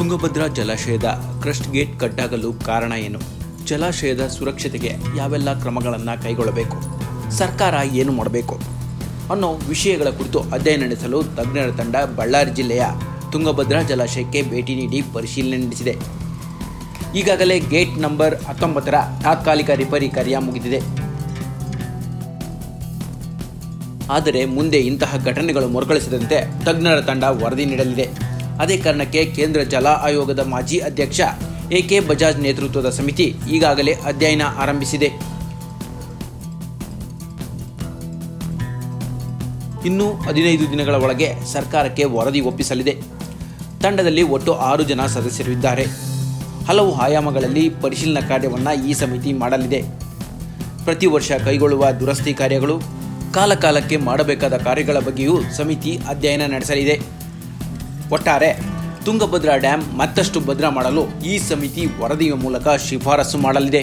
ತುಂಗಭದ್ರಾ ಜಲಾಶಯದ crust gate ಕಟ್ಟಾಗಲು ಕಾರಣ ಏನು? ಜಲಾಶಯದ ಸುರಕ್ಷತೆಗೆ ಯಾವೆಲ್ಲ ಕ್ರಮಗಳನ್ನು ಕೈಗೊಳ್ಳಬೇಕು? ಸರ್ಕಾರ ಏನು ಮಾಡಬೇಕು? ಅನ್ನೋ ವಿಷಯಗಳ ಕುರಿತು ಅಧ್ಯಯನ ನಡೆಸಲು ತಜ್ಞರ ತಂಡ ಬಳ್ಳಾರಿ ಜಿಲ್ಲೆಯ ತುಂಗಭದ್ರಾ ಜಲಾಶಯಕ್ಕೆ ಭೇಟಿ ನೀಡಿ ಪರಿಶೀಲನೆ ನಡೆಸಿದೆ. ಈಗಾಗಲೇ ಗೇಟ್ ನಂಬರ್ ಹತ್ತೊಂಬತ್ತರ ತಾತ್ಕಾಲಿಕ ರಿಪೇರಿ ಕಾರ್ಯ ಮುಗಿದಿದೆ. ಆದರೆ ಮುಂದೆ ಇಂತಹ ಘಟನೆಗಳು ಮರುಕಳಿಸದಂತೆ ತಜ್ಞರ ತಂಡ ವರದಿ ನೀಡಲಿದೆ. ಅದೇ ಕಾರಣಕ್ಕೆ ಕೇಂದ್ರ ಜಲ ಆಯೋಗದ ಮಾಜಿ ಅಧ್ಯಕ್ಷ ಎ ಕೆ ಬಜಾಜ್ ನೇತೃತ್ವದ ಸಮಿತಿ ಈಗಾಗಲೇ ಅಧ್ಯಯನ ಆರಂಭಿಸಿದೆ. ಇನ್ನು ಹದಿನೈದು ದಿನಗಳ ಒಳಗೆ ಸರ್ಕಾರಕ್ಕೆ ವರದಿ ಒಪ್ಪಿಸಲಿದೆ. ತಂಡದಲ್ಲಿ ಒಟ್ಟು ಆರು ಜನ ಸದಸ್ಯರು ಇದ್ದಾರೆ ಹಲವು ಆಯಾಮಗಳಲ್ಲಿ ಪರಿಶೀಲನಾ ಕಾರ್ಯವನ್ನು ಈ ಸಮಿತಿ ಮಾಡಲಿದೆ. ಪ್ರತಿ ವರ್ಷ ಕೈಗೊಳ್ಳುವ ದುರಸ್ತಿ ಕಾರ್ಯಗಳು ಕಾಲಕಾಲಕ್ಕೆ ಮಾಡಬೇಕಾದ ಕಾರ್ಯಗಳ ಬಗ್ಗೆಯೂ ಸಮಿತಿ ಅಧ್ಯಯನ ನಡೆಸಲಿದೆ. ಒಟ್ಟಾರೆ ತುಂಗಭದ್ರಾ ಡ್ಯಾಂ ಮತ್ತಷ್ಟು ಭದ್ರ ಮಾಡಲು ಈ ಸಮಿತಿ ವರದಿಯ ಮೂಲಕ ಶಿಫಾರಸು ಮಾಡಲಿದೆ.